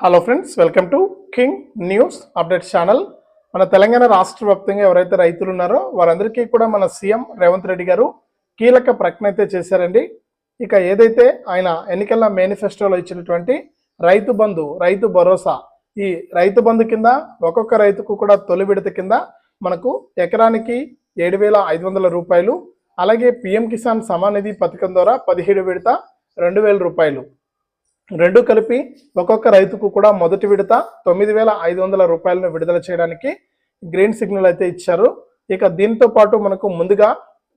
Hello friends welcome to King News update channel మన తెలంగాణ రాష్ట్ర వ్యాప్తంగా ఎవరైతే రైతులు ఉన్నారో వారందరికీ కూడా మన సీఎం రేవంత్ రెడ్డి గారు కీలక ప్రకటన అయితే చేశారండి. ఇక ఏదైతే ఆయన ఎన్నికల మేనిఫెస్టోలో ఇచ్చినటువంటి రైతు బంధు రైతు భరోసా ఈ రైతు బంధు కింద ఒక్కొక్క రైతుకు కూడా తొలి విడత కింద మనకు ఎకరానికి ఏడు వేల ఐదు వందల రూపాయలు అలాగే పిఎం కిసాన్ సమానిధి పథకం ద్వారా పదిహేడు విడత రెండు వేల రూపాయలు. రెండు కలిపి ఒక్కొక్క రైతుకు కూడా మొదటి విడత తొమ్మిది వేల ఐదు వందల రూపాయలను విడుదల చేయడానికి గ్రీన్ సిగ్నల్ అయితే ఇచ్చారు. ఇక దీంతో పాటు మనకు ముందుగా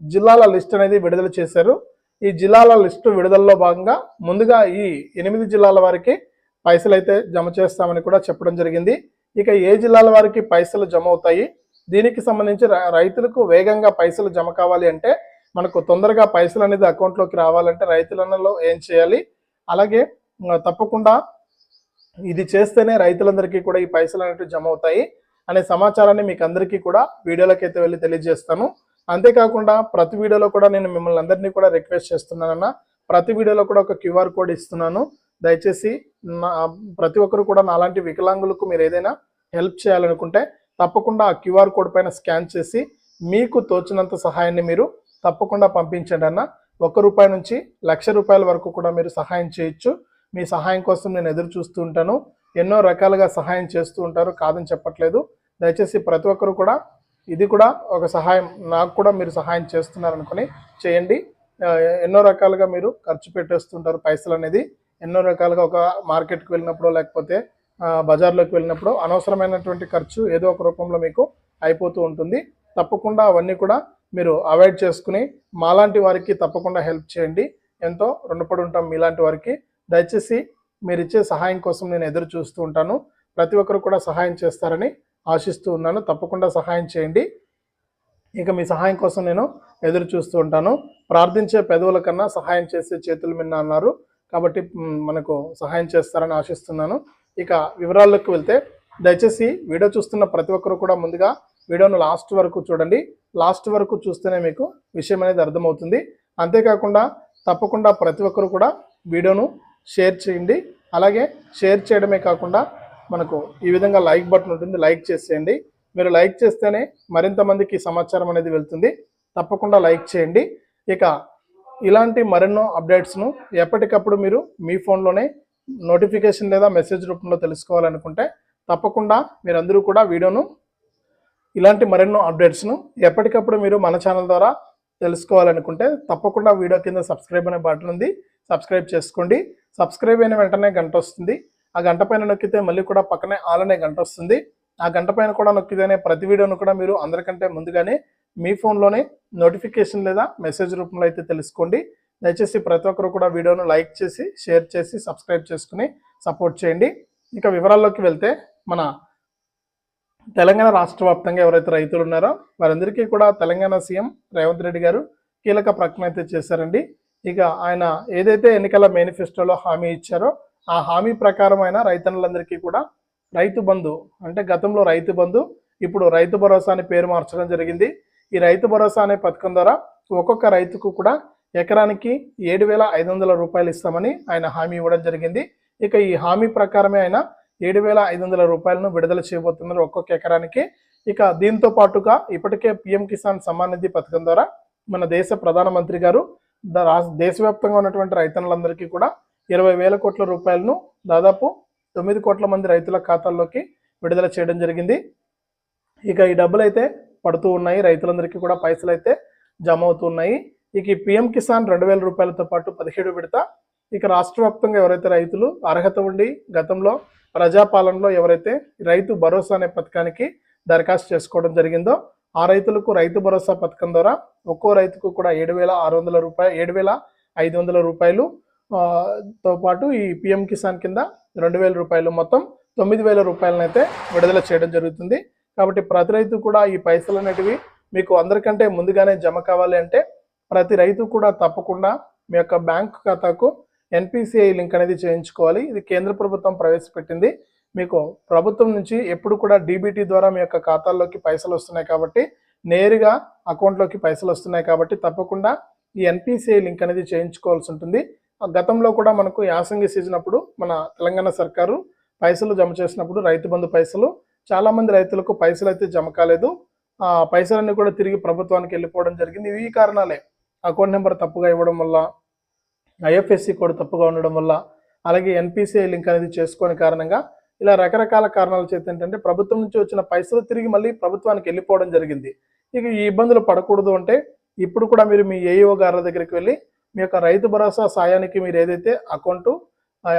జిల్లాల లిస్ట్ అనేది విడుదల చేశారు. ఈ జిల్లాల లిస్టు విడుదలలో భాగంగా ముందుగా ఈ ఎనిమిది జిల్లాల వారికి పైసలు అయితే జమ చేస్తామని కూడా చెప్పడం జరిగింది. ఇక ఏ జిల్లాల వారికి పైసలు జమ అవుతాయి? దీనికి సంబంధించి రైతులకు వేగంగా పైసలు జమ కావాలి అంటే మనకు తొందరగా పైసలు అనేది అకౌంట్లోకి రావాలంటే రైతులలో ఏం చేయాలి? అలాగే తప్పకుండా ఇది చేస్తేనే రైతులందరికీ కూడా ఈ పైసలు అనేవి జమ అవుతాయి అనే సమాచారాన్ని మీకు అందరికీ కూడా వీడియోలోకి అయితే వెళ్ళి తెలియజేస్తాను. అంతేకాకుండా ప్రతి వీడియోలో కూడా నేను మిమ్మల్ని అందరినీ కూడా రిక్వెస్ట్ చేస్తున్నానన్న ప్రతి వీడియోలో కూడా ఒక క్యూఆర్ కోడ్ ఇస్తున్నాను. దయచేసి నా ప్రతి ఒక్కరు కూడా నాలాంటి వికలాంగులకు మీరు ఏదైనా హెల్ప్ చేయాలనుకుంటే తప్పకుండా ఆ క్యూఆర్ కోడ్ పైన స్కాన్ చేసి మీకు తోచినంత సహాయాన్ని మీరు తప్పకుండా పంపించండి అన్న. ఒక్క రూపాయి నుంచి లక్ష రూపాయల వరకు కూడా మీరు సహాయం చేయొచ్చు. మీ సహాయం కోసం నేను ఎదురు చూస్తూ ఉంటాను. ఎన్నో రకాలుగా సహాయం చేస్తూ ఉంటారు. కాదని చెప్పట్లేదు. దయచేసి ప్రతి ఒక్కరు కూడా ఇది కూడా ఒక సహాయం. నాకు కూడా మీరు సహాయం చేస్తున్నారనుకొని చేయండి. ఎన్నో రకాలుగా మీరు ఖర్చు పెట్టేస్తుంటారు పైసలు అనేది. ఎన్నో రకాలుగా ఒక మార్కెట్కి వెళ్ళినప్పుడు లేకపోతే బజార్లోకి వెళ్ళినప్పుడు అనవసరమైనటువంటి ఖర్చు ఏదో ఒక రూపంలో మీకు అయిపోతూ ఉంటుంది. తప్పకుండా అవన్నీ కూడా మీరు అవాయిడ్ చేసుకుని మాలాంటి వారికి తప్పకుండా హెల్ప్ చేయండి. ఎంతో రుణపడి ఉంటాం మీలాంటి వారికి. దయచేసి మీరు ఇచ్చే సహాయం కోసం నేను ఎదురు చూస్తూ ఉంటాను. ప్రతి ఒక్కరు కూడా సహాయం చేస్తారని ఆశిస్తూ ఉన్నాను. తప్పకుండా సహాయం చేయండి. ఇక మీ సహాయం కోసం నేను ఎదురు చూస్తూ ఉంటాను. ప్రార్థించే పెదవుల కన్నా సహాయం చేసే చేతులు మిన్న అన్నారు. కాబట్టి మనకు సహాయం చేస్తారని ఆశిస్తున్నాను. ఇక వివరాల్లోకి వెళ్తే దయచేసి వీడియో చూస్తున్న ప్రతి ఒక్కరు కూడా ముందుగా వీడియోను లాస్ట్ వరకు చూడండి. లాస్ట్ వరకు చూస్తేనే మీకు విషయం అనేది అర్థమవుతుంది. అంతేకాకుండా తప్పకుండా ప్రతి ఒక్కరు కూడా వీడియోను షేర్ చేయండి. అలాగే షేర్ చేయడమే కాకుండా మనకు ఈ విధంగా లైక్ బటన్ ఉంటుంది. లైక్ చేసేయండి. మీరు లైక్ చేస్తేనే మరింత మందికి సమాచారం అనేది వెళ్తుంది. తప్పకుండా లైక్ చేయండి. ఇక ఇలాంటి మరెన్నో అప్డేట్స్ను ఎప్పటికప్పుడు మీరు మీ ఫోన్లోనే నోటిఫికేషన్ లేదా మెసేజ్ రూపంలో తెలుసుకోవాలనుకుంటే తప్పకుండా మీరందరూ కూడా వీడియోను ఇలాంటి మరెన్నో అప్డేట్స్ను ఎప్పటికప్పుడు మీరు మన ఛానల్ ద్వారా తెలుసుకోవాలనుకుంటే తప్పకుండా వీడియో కింద సబ్స్క్రైబ్ అనే బటన్ ఉంది. సబ్స్క్రైబ్ చేసుకోండి. సబ్స్క్రైబ్ అయిన వెంటనే గంట వస్తుంది. ఆ గంట పైన నొక్కితే మళ్ళీ కూడా పక్కనే ఆల్ అనే గంట వస్తుంది. ఆ గంట పైన కూడా నొక్కితేనే ప్రతి వీడియోను కూడా మీరు అందరికంటే ముందుగానే మీ ఫోన్లోనే నోటిఫికేషన్ లేదా మెసేజ్ రూపంలో అయితే తెలుసుకోండి. దయచేసి ప్రతి ఒక్కరు కూడా వీడియోను లైక్ చేసి షేర్ చేసి సబ్స్క్రైబ్ చేసుకుని సపోర్ట్ చేయండి. ఇక వివరాల్లోకి వెళ్తే మన తెలంగాణ రాష్ట్ర వ్యాప్తంగా ఎవరైతే రైతులు ఉన్నారో వారందరికీ కూడా తెలంగాణ సీఎం రేవంత్ రెడ్డి గారు కీలక ప్రకటన అయితే చేశారండి. ఇక ఆయన ఏదైతే ఎన్నికల మేనిఫెస్టోలో హామీ ఇచ్చారో ఆ హామీ ప్రకారం ఆయన రైతన్నులందరికీ కూడా రైతు బంధు అంటే గతంలో రైతు బంధు ఇప్పుడు రైతు భరోసా అని పేరు మార్చడం జరిగింది. ఈ రైతు భరోసా అనే పథకం ద్వారా ఒక్కొక్క రైతుకు కూడా ఎకరానికి ఏడు వేల ఐదు వందల రూపాయలు ఇస్తామని ఆయన హామీ ఇవ్వడం జరిగింది. ఇక ఈ హామీ ప్రకారమే ఆయన ఏడు వేల ఐదు వందల రూపాయలను విడుదల చేయబోతున్నారు ఒక్కొక్క ఎకరానికి. ఇక దీంతో పాటుగా ఇప్పటికే పిఎం కిసాన్ సమ్మాన్ నిధి పథకం ద్వారా మన దేశ ప్రధానమంత్రి గారు దేశవ్యాప్తంగా ఉన్నటువంటి రైతన్నులందరికీ కూడా ఇరవై వేల కోట్ల రూపాయలను దాదాపు తొమ్మిది కోట్ల మంది రైతుల ఖాతాల్లోకి విడుదల చేయడం జరిగింది. ఇక ఈ డబ్బులు అయితే పడుతూ ఉన్నాయి. రైతులందరికీ కూడా పైసలు అయితే జమ అవుతున్నాయి ఇక ఈ పిఎం కిసాన్ రెండు వేల రూపాయలతో పాటు పదిహేడు విడత. ఇక రాష్ట్ర వ్యాప్తంగా ఎవరైతే రైతులు అర్హత ఉండి గతంలో ప్రజాపాలనలో ఎవరైతే రైతు భరోసా అనే పథకానికి దరఖాస్తు చేసుకోవడం జరిగిందో ఆ రైతులకు రైతు భరోసా పథకం ద్వారా ఒక్కో రైతుకు కూడా ఏడు వేల ఆరు వందల రూపాయలు ఏడు వేల ఐదు వందల రూపాయలు తో పాటు ఈ పిఎం కిసాన్ కింద రెండు వేల రూపాయలు మొత్తం తొమ్మిది వేల రూపాయలను అయితే విడుదల చేయడం జరుగుతుంది. కాబట్టి ప్రతి రైతు కూడా ఈ పైసలు అనేటివి మీకు అందరికంటే ముందుగానే జమ కావాలి అంటే ప్రతి రైతు కూడా తప్పకుండా మీ యొక్క బ్యాంక్ ఖాతాకు ఎన్పిసిఐ లింక్ అనేది చేయించుకోవాలి. ఇది కేంద్ర ప్రభుత్వం ప్రవేశపెట్టింది. మీకు ప్రభుత్వం నుంచి ఎప్పుడు కూడా డీబీటీ ద్వారా మీ యొక్క ఖాతాల్లోకి పైసలు వస్తున్నాయి కాబట్టి నేరుగా అకౌంట్లోకి పైసలు వస్తున్నాయి కాబట్టి తప్పకుండా ఈ ఎన్పిసిఐ లింక్ అనేది చేయించుకోవాల్సి ఉంటుంది. ఆ గతంలో కూడా మనకు యాసంగి సీజన్ అప్పుడు మన తెలంగాణ సర్కారు పైసలు జమ చేసినప్పుడు రైతు బంధు పైసలు చాలామంది రైతులకు పైసలు అయితే జమ కాలేదు. ఆ పైసలన్నీ కూడా తిరిగి ప్రభుత్వానికి వెళ్ళిపోవడం జరిగింది. ఇవి ఈ కారణాలే. అకౌంట్ నెంబర్ తప్పుగా ఇవ్వడం వల్ల ఐఎఫ్ఎస్సి కోడ్ తప్పుగా ఉండడం వల్ల అలాగే ఎన్పిసిఐ లింక్ అనేది చేసుకోని కారణంగా ఇలా రకరకాల కారణాల చేత ఏంటంటే ప్రభుత్వం నుంచి వచ్చిన పైసలు తిరిగి మళ్ళీ ప్రభుత్వానికి వెళ్ళిపోవడం జరిగింది. ఇక ఈ ఇబ్బందులు పడకూడదు అంటే ఇప్పుడు కూడా మీరు మీ ఏఈఓ గారి దగ్గరికి వెళ్ళి మీ యొక్క రైతు భరోసా సాయానికి మీరు ఏదైతే account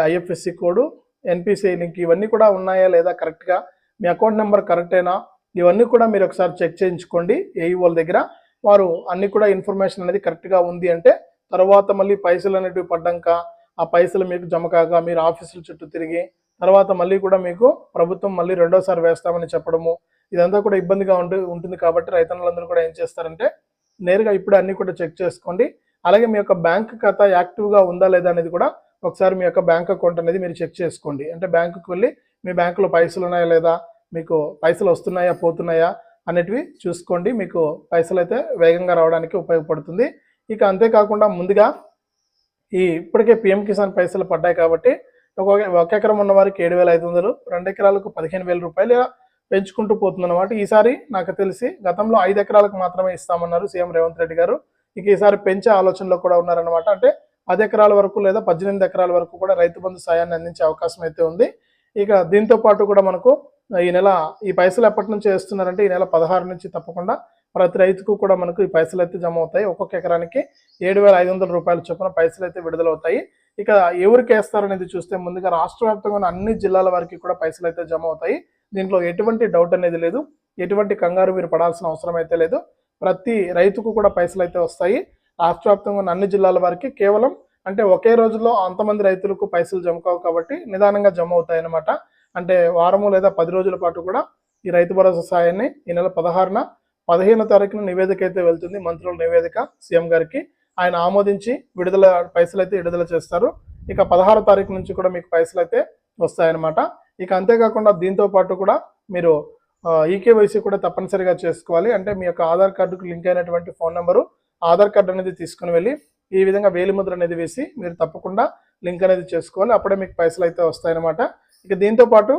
IFSC code NPCI link ఇవన్నీ కూడా ఉన్నాయా లేదా కరెక్ట్గా మీ అకౌంట్ నెంబర్ కరెక్టేనా ఇవన్నీ కూడా మీరు ఒకసారి చెక్ చేయించుకోండి ఏఈఓల దగ్గర. వారు అన్ని కూడా ఇన్ఫర్మేషన్ అనేది కరెక్ట్గా ఉంది అంటే తర్వాత మళ్ళీ పైసలు అనేటివి పడ్డాక ఆ పైసలు మీకు జమ కాక మీరు ఆఫీసుల చుట్టూ తిరిగి తర్వాత మళ్ళీ కూడా మీకు ప్రభుత్వం మళ్ళీ రెండోసారి వేస్తామని చెప్పడము ఇదంతా కూడా ఇబ్బందిగా ఉంటు ఉంటుంది కాబట్టి రైతన్నులందరూ కూడా ఏం చేస్తారంటే నేరుగా ఇప్పుడు అన్నీ కూడా చెక్ చేసుకోండి. అలాగే మీ యొక్క బ్యాంక్ ఖాతా యాక్టివ్గా ఉందా లేదా అనేది కూడా ఒకసారి మీ యొక్క బ్యాంక్ అకౌంట్ అనేది మీరు చెక్ చేసుకోండి. అంటే బ్యాంకుకి వెళ్ళి మీ బ్యాంకులో పైసలు ఉన్నాయా లేదా మీకు పైసలు వస్తున్నాయా పోతున్నాయా అనేటివి చూసుకోండి. మీకు పైసలు అయితే వేగంగా రావడానికి ఉపయోగపడుతుంది. ఇక అంతేకాకుండా ముందుగా ఈ ఇప్పటికే పిఎం కిసాన్ పైసలు పడ్డాయి కాబట్టి ఒక ఒక ఎకరం ఉన్న వారికి ఏడు వేల ఐదు వందలు రెండు ఎకరాలకు పదిహేను వేల రూపాయలు పెంచుకుంటూ పోతుందన్నమాట. ఈసారి నాకు తెలిసి గతంలో ఐదు ఎకరాలకు మాత్రమే ఇస్తామన్నారు సీఎం రేవంత్ రెడ్డి గారు. ఇక ఈసారి పెంచే ఆలోచనలో కూడా ఉన్నారనమాట అంటే పది ఎకరాల వరకు లేదా పద్దెనిమిది ఎకరాల వరకు కూడా రైతు బంధు సాయాన్ని అందించే అవకాశం అయితే ఉంది. ఇక దీంతో పాటు కూడా మనకు ఈ నెల ఈ పైసలు ఎప్పటి నుంచి వేస్తున్నారంటే ఈ నెల పదహారు నుంచి తప్పకుండా ప్రతి రైతుకు కూడా మనకు ఈ పైసలు అయితే జమ అవుతాయి. ఒక్కొక్క ఎకరానికి ఏడు వేల ఐదు వందల రూపాయల చొప్పున పైసలు అయితే విడుదలవుతాయి. ఇక ఎవరికి వేస్తారనేది చూస్తే ముందుగా రాష్ట్ర వ్యాప్తంగా ఉన్న అన్ని జిల్లాల వారికి కూడా పైసలు అయితే జమ అవుతాయి దీంట్లో ఎటువంటి డౌట్ అనేది లేదు. ఎటువంటి కంగారు మీరు పడాల్సిన అవసరం అయితే లేదు. ప్రతి రైతుకు కూడా పైసలు అయితే వస్తాయి. రాష్ట్ర వ్యాప్తంగా ఉన్న అన్ని జిల్లాల వారికి కేవలం అంటే ఒకే రోజులో అంతమంది రైతులకు పైసలు జమ కావు కాబట్టి నిదానంగా జమ అవుతాయి అన్నమాట అంటే వారము లేదా పది రోజుల పాటు కూడా ఈ రైతు భరోసా సాయాన్ని ఈ నెల పదహారున పదిహేనో తారీఖున నివేదిక అయితే వెళ్తుంది. మంత్రుల నివేదిక సీఎం గారికి. ఆయన ఆమోదించి విడుదల పైసలు అయితే విడుదల చేస్తారు. ఇక పదహారో తారీఖు నుంచి కూడా మీకు పైసలు అయితే వస్తాయన్నమాట. ఇక అంతేకాకుండా దీంతో పాటు కూడా మీరు ఈకేవైసీ కూడా తప్పనిసరిగా చేసుకోవాలి. అంటే మీ యొక్క ఆధార్ కార్డుకు లింక్ అయినటువంటి ఫోన్ నెంబరు ఆధార్ కార్డు అనేది తీసుకుని వెళ్ళి ఈ విధంగా వేలిముద్ర అనేది వేసి మీరు తప్పకుండా లింక్ అనేది చేసుకోవాలి. అప్పుడే మీకు పైసలు అయితే వస్తాయన్నమాట. ఇక దీంతో పాటు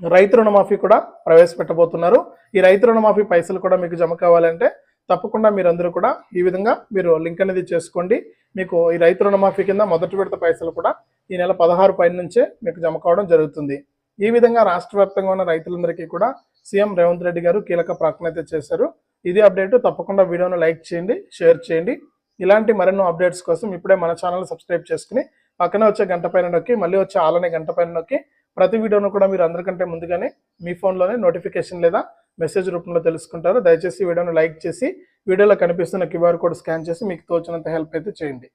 రైతు రుణమాఫీ కూడా ప్రవేశపెట్టబోతున్నారు. ఈ రైతు రుణమాఫీ పైసలు కూడా మీకు జమ కావాలంటే తప్పకుండా మీరందరూ కూడా ఈ విధంగా మీరు లింక్ అనేది చేసుకోండి. మీకు ఈ రైతు రుణమాఫీ కింద మొదటి విడత పైసలు కూడా ఈ నెల పదహారు పైన నుంచే మీకు జమ కావడం జరుగుతుంది. ఈ విధంగా రాష్ట్ర వ్యాప్తంగా ఉన్న రైతులందరికీ కూడా సీఎం రేవంత్ రెడ్డి గారు కీలక ప్రకటన అయితే చేశారు. ఇది అప్డేట్ తప్పకుండా వీడియోను లైక్ చేయండి షేర్ చేయండి. ఇలాంటి మరెన్నో అప్డేట్స్ కోసం ఇప్పుడే మన ఛానల్ సబ్స్క్రైబ్ చేసుకుని పక్కన వచ్చే గంట పైన నొక్కి మళ్ళీ వచ్చే ఆలనే గంట పైన నొక్కి ప్రతి వీడియోను కూడా మీరు అందరికంటే ముందుగానే మీ ఫోన్లోనే నోటిఫికేషన్ లేదా మెసేజ్ రూపంలో తెలుసుకుంటారు. దయచేసి వీడియోను లైక్ చేసి వీడియోలో కనిపిస్తున్న క్యూఆర్ కోడ్ స్కాన్ చేసి మీకు తోచినంత హెల్ప్ అయితే చేయండి.